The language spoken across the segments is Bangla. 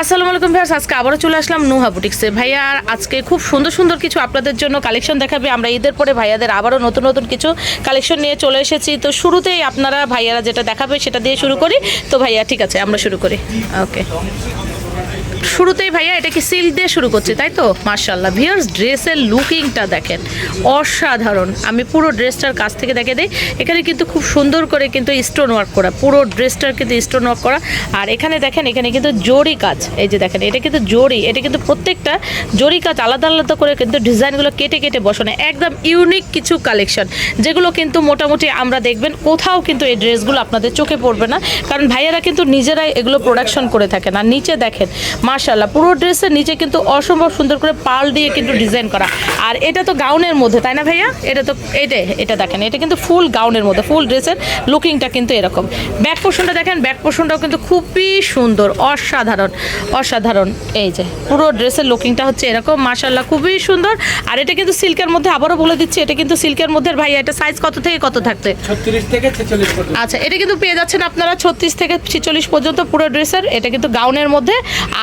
আসসালামু আলাইকুম ভাইয়াস আজকে আবারও চলে আসলাম নুহা বুটিক্সে। ভাইয়া আজকে খুব সুন্দর সুন্দর কিছু আপনাদের জন্য কালেকশন দেখাবে। আমরা ঈদের পরে ভাইয়াদের আবারও নতুন নতুন কিছু কালেকশন নিয়ে চলে এসেছি। তো শুরুতেই আপনারা ভাইয়ারা যেটা দেখাবে সেটা দিয়ে শুরু করি। তো ভাইয়া, ঠিক আছে, আমরা শুরু করি। ওকে। শুরুতেই ভাইয়া এটা কি সিল্ক দিয়ে শুরু করছি, তাই তো? মার্শাল্লাহ ভিয়ার্স ড্রেসের লুকিংটা দেখেন। অসাধারণ। আমি পুরো ড্রেসটার কাছ থেকে দেখে দিই। এখানে কিন্তু খুব সুন্দর করে কিন্তু স্টোন ওয়ার্ক করা। পুরো ড্রেসটার কিন্তু স্টোন ওয়ার্ক করা। আর এখানে দেখেন, এখানে কিন্তু জরি কাজ। এই যে দেখেন, এটা কিন্তু জরি। এটা কিন্তু প্রত্যেকটা জরি কাজ আলাদা আলাদা করে কিন্তু ডিজাইনগুলো কেটে কেটে বসানো। একদম ইউনিক কিছু কালেকশন যেগুলো কিন্তু মোটামুটি আমরা দেখবেন কোথাও কিন্তু এই ড্রেসগুলো আপনাদের চোখে পড়বে না। কারণ ভাইয়ারা কিন্তু নিজেরাই এগুলো প্রোডাকশন করে থাকেন। আর নিচে দেখেন মার্শাল্লাহ পুরো ড্রেসের নিচে কিন্তু অসম্ভব সুন্দর করে পাল দিয়ে কিন্তু ডিজাইন করা। আর এটা তো গাউনের মধ্যে তাই না ভাইয়া? এটা তো এইটা এটা দেখেন এটা কিন্তু ফুল গাউনের মধ্যে ফুল ড্রেসের লুকিংটা কিন্তু এরকম। ব্যাক পোর্শনটা দেখেন ব্যাক পোর্শনটাও কিন্তু খুবই সুন্দর অসাধারণ অসাধারণ। এই যে পুরো ড্রেসের লুকিংটা হচ্ছে এরকম মার্শাল্লাহ খুবই সুন্দর। আর এটা কিন্তু সিল্কের মধ্যে আবারও বলে দিচ্ছি এটা কিন্তু সিল্কের মধ্যে আর ভাইয়া এটা সাইজ কত থেকে কত থাকতে? থেকে আচ্ছা এটা কিন্তু পেয়ে যাচ্ছেন আপনারা ছত্রিশ থেকে ছিচল্লিশ পর্যন্ত পুরো ড্রেসের এটা কিন্তু গাউনের মধ্যে।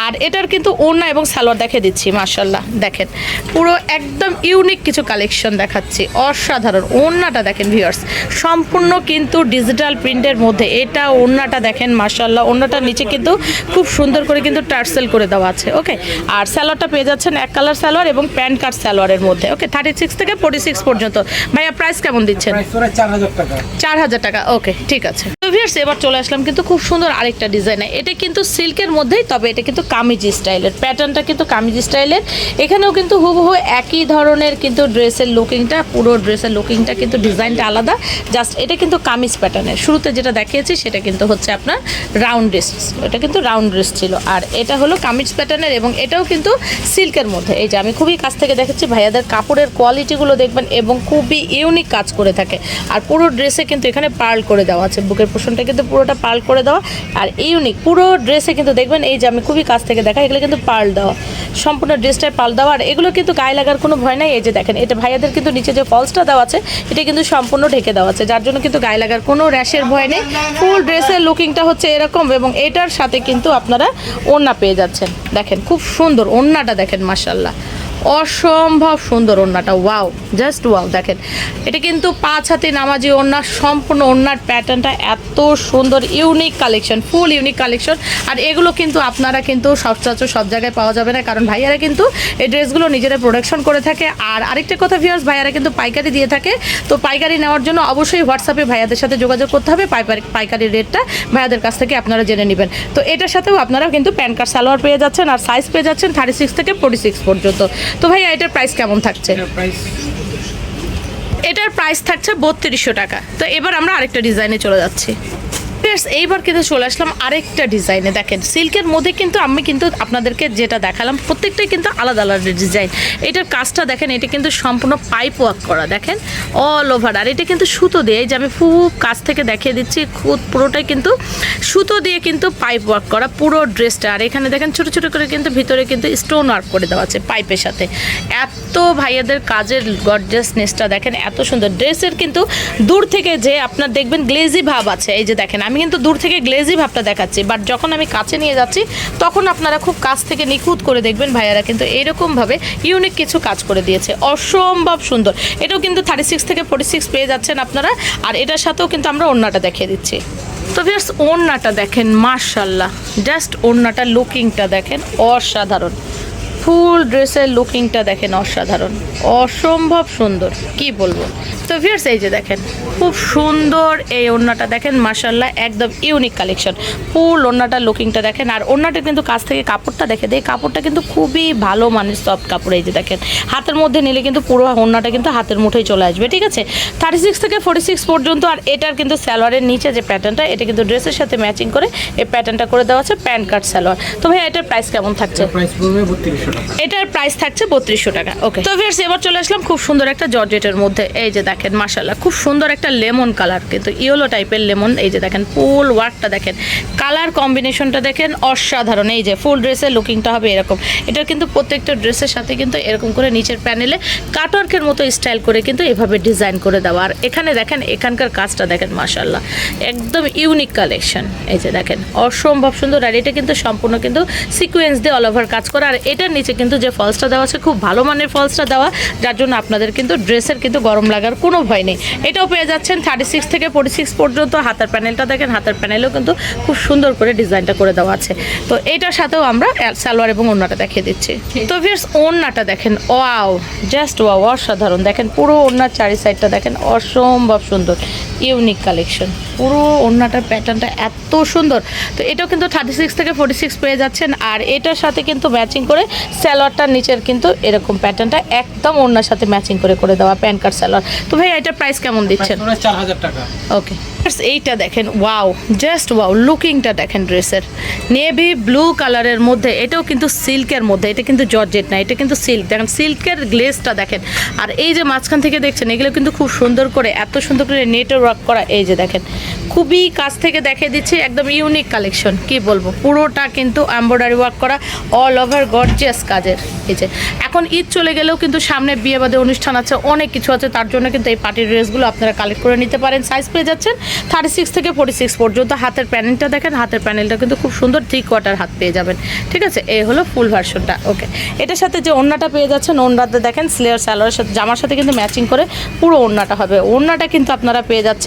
আর এটার কিন্তু ওড়না এবং সালোয়ার দেখে দিচ্ছি মার্শাল্লাহ দেখেন পুরো একদম ইউনিক কিছু কালেকশন দেখাচ্ছি। অসাধারণ ওড়নাটা দেখেন ভিউয়ার্স সম্পূর্ণ কিন্তু ডিজিটাল প্রিন্টের মধ্যে এটা ওড়নাটা দেখেন মার্শাল্লাহ ওড়নাটার নিচে কিন্তু খুব সুন্দর করে কিন্তু টার্সেল করে দেওয়া আছে ওকে আর স্যালোয়ারটা পেয়ে যাচ্ছেন এক কালার স্যালোয়ার এবং প্যান্ট কার্ড স্যালোয়ারের মধ্যে ওকে থার্টি সিক্স থেকে ফোর্টি সিক্স পর্যন্ত। ভাইয়া প্রাইস কেমন দিচ্ছেন? চার হাজার টাকা। চার হাজার টাকা ওকে ঠিক আছে। ভিউয়ার্স এবার চলে আসলাম কিন্তু খুব সুন্দর আরেকটা ডিজাইন। এটা কিন্তু সিল্কের মধ্যেই, তবে এটা কিন্তু কামিজ স্টাইলের। প্যাটার্নটা কিন্তু কামিজ স্টাইলের। এখানেও কিন্তু হুবহু একই ধরনের কিন্তু ড্রেসের লুকিংটা, পুরো ড্রেসের লুকিংটা কিন্তু ডিজাইনটা আলাদা। জাস্ট এটা কিন্তু কামিজ প্যাটার্নের। শুরুতে যেটা দেখিয়েছি, সেটা কিন্তু হচ্ছে আপনার রাউন্ড ড্রেস এটা কিন্তু রাউন্ড ড্রেস ছিল। আর এটা হলো কামিজ প্যাটার্নের এবং এটাও কিন্তু সিল্কের মধ্যে। এই যে আমি খুবই কাছ থেকে দেখেছি ভাইয়াদের কাপড়ের কোয়ালিটিগুলো দেখবেন এবং খুবই ইউনিক কাজ করে থাকে। আর পুরো ড্রেসে কিন্তু এখানে পার্ল করে দেওয়া আছে, বুকের পোষণটা কিন্তু পুরোটা পার্ল করে দেওয়া। আর ইউনিক পুরো ড্রেসে কিন্তু দেখবেন, এই যে আমি খুবই কাছ থেকে দেখা, এগুলো কিন্তু পার্ল দেওয়া। সম্পূর্ণ ড্রেসটায় পাল দেওয়া। আর এগুলো কিন্তু গায়ে লাগার কোনো ভয় নাই, এই যে দেখেন, এটা ভাইয়াদের কিন্তু নিচে যে ফলসটা দেওয়া আছে, এটা কিন্তু সম্পূর্ণ ঢেকে দেওয়া আছে, যার জন্য কিন্তু গায়ে লাগার কোনো র্যাশের ভয় নেই। ফুল ড্রেসের লুকিংটা হচ্ছে এরকম এবং এটার সাথে কিন্তু আপনারা ওড়না পেয়ে যাচ্ছেন। দেখেন, খুব সুন্দর ওড়নাটা দেখেন মাসাল্লাহ অসম্ভব সুন্দর ওড়নাটা। ওয়াও জাস্ট ওয়াও দেখেন। এটা কিন্তু পাঁচ হাতে নামাজি ওড়না, সম্পূর্ণ ওড়নার প্যাটার্নটা এত সুন্দর unique collection full unique collection আর এগুলো কিন্তু আপনারা কিন্তু সচরাচর সব জায়গায় পাওয়া যাবে না, কারণ ভাইয়ারা কিন্তু এই ড্রেসগুলো নিজেরা প্রোডাকশন করে থাকে। আর আরেকটা কথা ভিউয়ার্স ভাইয়ারা কিন্তু পাইকারি দিয়ে থাকে। তো পাইকারি নেওয়ার জন্য অবশ্যই হোয়াটসঅ্যাপে ভাইয়াদের সাথে যোগাযোগ করতে হবে, পাইকারি পাইকারি রেটটা ভাইয়াদের কাছ থেকে আপনারা জেনে নেবেন। তো এটার সাথেও আপনারা কিন্তু প্যান কার্ড, সালোয়ার পেয়ে যাচ্ছেন, আর সাইজ পেয়ে যাচ্ছেন থার্টি সিক্স থেকে ফোর্টি সিক্স পর্যন্ত। তো ভাইয়া এটার প্রাইস কেমন থাকছে? এটার প্রাইস থাকছে বত্রিশশো টাকা। তো এবার আমরা আরেকটা ডিজাইনে চলে যাচ্ছি। এইবার কিন্তু চলে আসলাম আরেকটা ডিজাইনে দেখেন সিল্কের মধ্যে কিন্তু আমি কিন্তু আপনাদেরকে যেটা দেখালাম, প্রত্যেকটাই কিন্তু আলাদা আলাদা ডিজাইন এটার কাজটা দেখেন, এটা কিন্তু সম্পূর্ণ পাইপ ওয়ার্ক করা, দেখেন অল ওভার আর এটা কিন্তু সুতো দিয়ে যে আমি খুব কাছ থেকে দেখিয়ে দিচ্ছি, খুব পুরোটাই কিন্তু সুতো দিয়ে কিন্তু পাইপ ওয়ার্ক করা, পুরো ড্রেসটা আর এখানে দেখেন, ছোট ছোট করে কিন্তু ভিতরে কিন্তু স্টোন ওয়ার্ক করে দেওয়া আছে পাইপের সাথে। এত ভাইয়াদের কাজের গর্জাসনেসটা দেখেন, এত সুন্দর। ড্রেসের কিন্তু দূর থেকে যে আপনার দেখবেন গ্লেজি ভাব আছে। এই যে দেখেন আমি কিন্তু দূর থেকে গ্লেজি ভাবটা দেখাচ্ছি বাট যখন আমি কাছে নিয়ে যাচ্ছি, তখন আপনারা খুব কাছ থেকে নিখুঁত করে দেখবেন ভাইয়ারা কিন্তু এরকমভাবে ইউনিক কিছু কাজ করে দিয়েছে। অসম্ভব সুন্দর। এটাও কিন্তু থার্টি সিক্স থেকে ফোর্টি সিক্স পেয়ে যাচ্ছেন আপনারা, আর এটার সাথেও কিন্তু আমরা ওড়নাটা দেখিয়ে দিচ্ছি। তো ভিউয়ার্স ওড়নাটা দেখেন মার্শাল্লাহ জাস্ট ওড়নাটা লুকিংটা দেখেন, অসাধারণ। ফুল ড্রেসের লুকিংটা দেখেন অসাধারণ। অসম্ভব সুন্দর, কি বলব? তো ভিউয়ার্স এই যে দেখেন, খুব সুন্দর এই ওড়নাটা দেখেন মার্শাল্লাহ একদম ইউনিক কালেকশন ফুল ওড়নাটা, লুকিংটা দেখেন, আর ওড়নাটা কিন্তু কাছ থেকে কাপড়টা দেখে দেয় কাপড়টা কিন্তু খুবই ভালো মানের সফট কাপড়, এই যে দেখেন। হাতের মধ্যে নিলে কিন্তু পুরো ওড়নাটা কিন্তু হাতের মুঠোয় চলে আসবে, ঠিক আছে? থার্টি সিক্স থেকে ফোর্টি সিক্স পর্যন্ত, আর এটার কিন্তু স্যালোয়ারের নিচে যে প্যাটার্নটা এটা কিন্তু ড্রেসের সাথে ম্যাচিং করে এই প্যাটার্নটা করে দেওয়া আছে, প্যান্ট কাট স্যালোয়ার তো ভাই এটার প্রাইস কেমন থাকছে? প্রাইস এটার প্রাইস থাকছে বত্রিশশো টাকা। ওকে তো ভিউয়ার্স এবার চলে আসলাম খুব সুন্দর একটা জর্জেটের মধ্যে। এই যে দেখেন মাশাল্লাহ খুব সুন্দর একটা লেমন কালার কিন্তু ইয়েলো টাইপের লেমন, এই যে দেখেন ফুল ওয়ার্কটা দেখেন। কালার কম্বিনেশনটা দেখেন অসাধারণ। এই যে ফুল ড্রেসের লুকিংটা হবে এরকম। এটা কিন্তু প্রত্যেকটা ড্রেসের সাথে কিন্তু এরকম করে নিচের প্যানেলে কাটওয়ার্কের মতো স্টাইল করে কিন্তু এভাবে ডিজাইন করে দেওয়া। আর এখানে দেখেন, এখানকার কাজটা দেখেন মাশাল্লাহ একদম ইউনিক কালেকশন এই যে দেখেন, অসম্ভব সুন্দর। আর এটা কিন্তু সম্পূর্ণ কিন্তু সিকোয়েন্স দিয়ে অল ওভার কাজ করা। আর এটার নিচে কিন্তু যে ফলসটা দেওয়া আছে, খুব ভালো মানের ফলসটা দেওয়া, যার জন্য আপনাদের কিন্তু ড্রেসের কিন্তু গরম লাগার কোনো ভয় নেই। এটাও পেয়ে যাচ্ছেন থার্টি সিক্স থেকে ফোর্টি সিক্স পর্যন্ত, হাতের প্যানেলটা দেখেন, হাতের প্যানেলেও কিন্তু খুব সুন্দর করে ডিজাইনটা করে দেওয়া আছে। তো এটার সাথেও আমরা সালোয়ার এবং ওড়নাটা দেখিয়ে দিচ্ছি। তো ভিয়ার্স ওড়নাটা দেখেন, ওয়াও জাস্ট ওয়াও, অসাধারণ। দেখেন পুরো ওড়নার চারি সাইডটা দেখেন, অসম্ভব সুন্দর। Unique collection. পুরো ওড়নাটার প্যাটার্নটা এত সুন্দর। তো এটাও কিন্তু থার্টি সিক্স থেকে ফোর্টি সিক্স পেয়ে যাচ্ছেন। আর এটার সাথে কিন্তু ম্যাচিং করে স্যালোয়ারটার নিচের কিন্তু এরকম প্যাটার্নটা একদম ওড়নার সাথে ম্যাচিং করে করে দেওয়া প্যান কার্ড স্যালোয়ার তো ভাই এটার প্রাইস কেমন দিচ্ছেন? চার হাজার টাকা। ওকে এইটা দেখেন ওয়াও জাস্ট ওয়াও লুকিংটা দেখেন ড্রেসের নেভি ব্লু কালারের মধ্যে এটাও কিন্তু সিল্কের মধ্যে এটা কিন্তু জর্জেট না এটা কিন্তু সিল্ক দেখেন সিল্কের গ্লেসটা দেখেন। আর এই যে মাঝখান থেকে দেখছেন এগুলো কিন্তু খুব সুন্দর করে এত সুন্দর করে নেটের ওয়ার্ক করা, এই যে দেখেন, খুবই কাছ থেকে দেখিয়ে দিচ্ছি, একদম ইউনিক কালেকশন কি বলব? পুরোটা কিন্তু এমব্রয়ডারি ওয়ার্ক করা অল ওভার গর্জিয়াস কাজের, এই যে। এখন ঈদ চলে গেলেও কিন্তু সামনে বিয়ে বাদে অনুষ্ঠান আছে, অনেক কিছু আছে, তার জন্য কিন্তু এই পার্টির ড্রেসগুলো আপনারা কালেক্ট করে নিতে পারেন। সাইজ পেয়ে যাচ্ছেন থার্টি সিক্স থেকে ফোর্টি সিক্স পর্যন্ত। হাতের প্যানেলটা দেখেন, হাতের প্যানেলটা কিন্তু খুব সুন্দর থ্রি কোয়ার্টার হাত পেয়ে যাবেন, ঠিক আছে? এই হলো ফুল ভার্সনটা ওকে এটার সাথে যে ওড়নাটা পেয়ে যাচ্ছেন, ওড়নাতে দেখেন স্লেয়ার স্যালোয়ারের সাথে জামার সাথে কিন্তু ম্যাচিং করে পুরো ওড়নাটা হবে। ওড়নাটা কিন্তু আপনারা পেয়ে যাচ্ছেন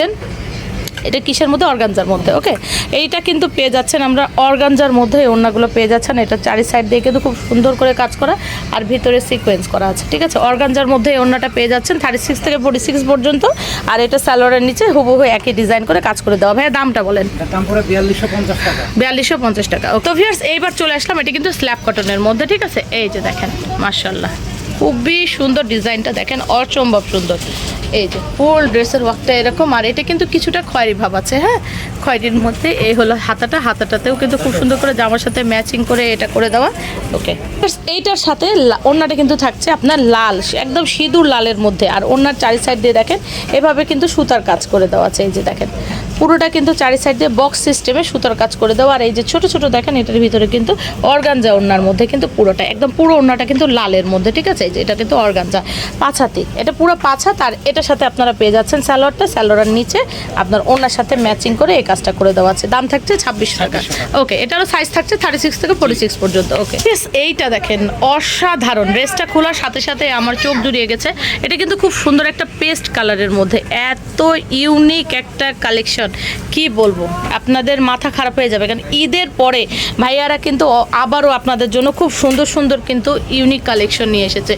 এটা কিসের মধ্যে? অর্গানজার মধ্যে ওকে? এইটা কিন্তু পেয়ে যাচ্ছেন আমরা অর্গানজার মধ্যে এই ওড়নাগুলো পেয়ে যাচ্ছেন। এটা চারি সাইড দিয়ে কিন্তু খুব সুন্দর করে কাজ করা আর ভিতরে সিকোয়েন্স করা আছে ঠিক আছে? অর্গানজার মধ্যে এই ওড়নাটা পেয়ে যাচ্ছেন থার্টি সিক্স থেকে ফোর্টি সিক্স পর্যন্ত আর এটা স্যালোয়ারের নিচে হুবহু একই ডিজাইন করে কাজ করে দেওয়া। ভাই দামটা বলেন। বিয়াল্লিশশো পঞ্চাশ টাকা। তো ভিয়ার্স এইবার চলে আসলাম এটা কিন্তু স্ল্যাব কটনের মধ্যে ঠিক আছে? এই যে দেখেন মার্শাল্লাহ খুবই সুন্দর ডিজাইনটা দেখেন অসম্ভব সুন্দর। এই যে ফুল ড্রেসের ওয়ার্কটা এরকম, আর এটা কিন্তু কিছুটা খয়েরি ভাব আছে হ্যাঁ? খয়েরির মধ্যে এই হলো হাতাটা, হাতাটাতেও কিন্তু খুব সুন্দর করে জামার সাথে ম্যাচিং করে এটা করে দেওয়া। ওকে এইটার সাথে ওড়নাটা কিন্তু থাকছে আপনার লাল একদম সিঁদুর লালের মধ্যে। আর ওড়নার চারি সাইড দিয়ে দেখেন, এভাবে কিন্তু সুতার কাজ করে দেওয়া আছে, এই যে দেখেন। পুরোটা কিন্তু চারি সাইড দিয়ে বক্স সিস্টেমে সুতার কাজ করে দেওয়া। আর এই যে ছোট ছোট দেখেন এটার ভিতরে কিন্তু অর্গানজা ওড়নার মধ্যে কিন্তু পুরোটা একদম পুরো ওড়নাটা কিন্তু লালের মধ্যে ঠিক আছে? এই যে এটা কিন্তু অর্গানজা পাছাতি এটা পুরো পাছাত আর এটার সাথে আপনারা পেয়ে যাচ্ছেন স্যালোয়ারটা। স্যালোয়ারের নিচে আপনার ওড়নার সাথে ম্যাচিং করে এই কাজটা করে দেওয়া আছে। দাম থাকছে ছাব্বিশশো টাকা। ওকে এটারও সাইজ থাকছে থার্টি সিক্স থেকে ফোর্টি সিক্স পর্যন্ত ওকে এইটা দেখেন অসাধারণ। ড্রেসটা খোলার সাথে সাথে আমার চোখ জুড়িয়ে গেছে। এটা কিন্তু খুব সুন্দর একটা পেস্ট কালারের মধ্যে। এত ইউনিক একটা কালেকশন কি বলব? আপনাদের মাথা খারাপ হয়ে যাবে, কারণ ঈদের পরে ভাইয়ারা কিন্তু আবারও আপনাদের জন্য খুব সুন্দর সুন্দর কিন্তু ইউনিক কালেকশন নিয়ে এসেছে।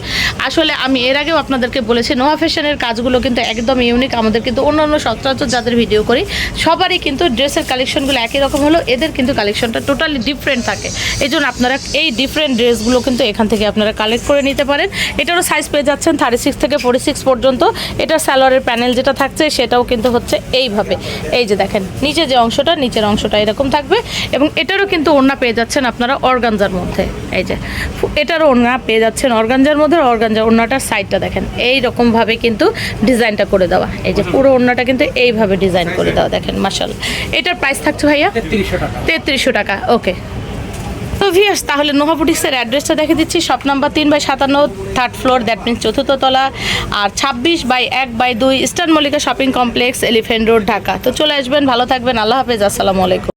আসলে আমি এর আগেও আপনাদেরকে বলেছি নোয়া ফ্যাশনের কাজগুলো কিন্তু একদম ইউনিক আমাদের কিন্তু অন্যান্য সচরাচর যাদের ভিডিও করি, সবারই কিন্তু ড্রেসের কালেকশনগুলো একই রকম হলো এদের কিন্তু কালেকশনটা টোটালি ডিফারেন্ট থাকে। এই জন্য আপনারা এই ডিফারেন্ট ড্রেসগুলো কিন্তু এখান থেকে আপনারা কালেক্ট করে নিতে পারেন। এটারও সাইজ পেয়ে যাচ্ছেন থার্টি সিক্স থেকে ফোর্টি সিক্স পর্যন্ত। এটা স্যালোয়ারের প্যানেল যেটা থাকছে, সেটাও কিন্তু হচ্ছে এইভাবে। এই যে দেখেন নিচে যে অংশটা নিচের অংশটা এরকম থাকবে এবং এটারও কিন্তু ওড়না পেয়ে যাচ্ছেন আপনারা অর্গানজার মধ্যে। এই যে এটারও ওড়না পেয়ে যাচ্ছেন অর্গানজার মধ্যে অর্গানজার ওড়নাটার সাইডটা দেখেন এই রকমভাবে কিন্তু ডিজাইনটা করে দেওয়া। এই যে পুরো ওড়নাটা কিন্তু এইভাবে ডিজাইন করে দেওয়া দেখেন মাসাল এটার প্রাইস থাকছে ভাইয়া? তেত্রিশশো টাকা ওকে। তো ভিয়াস তাহলে নোহাপুটিক্সের অ্যাড্রেসটা দেখে দিচ্ছি। শপ নাম্বার তিন বাই সাতান্ন থার্ড ফ্লোর দ্যাট মিনস চতুর্থ তলা, আর ছাব্বিশ বাই এক বাই দুই Eastern Mallika Shopping Complex Elephant Road Dhaka তো চলে আসবেন, ভালো থাকবেন, আল্লাহ হাফেজ, আসসালামু আলাইকুম।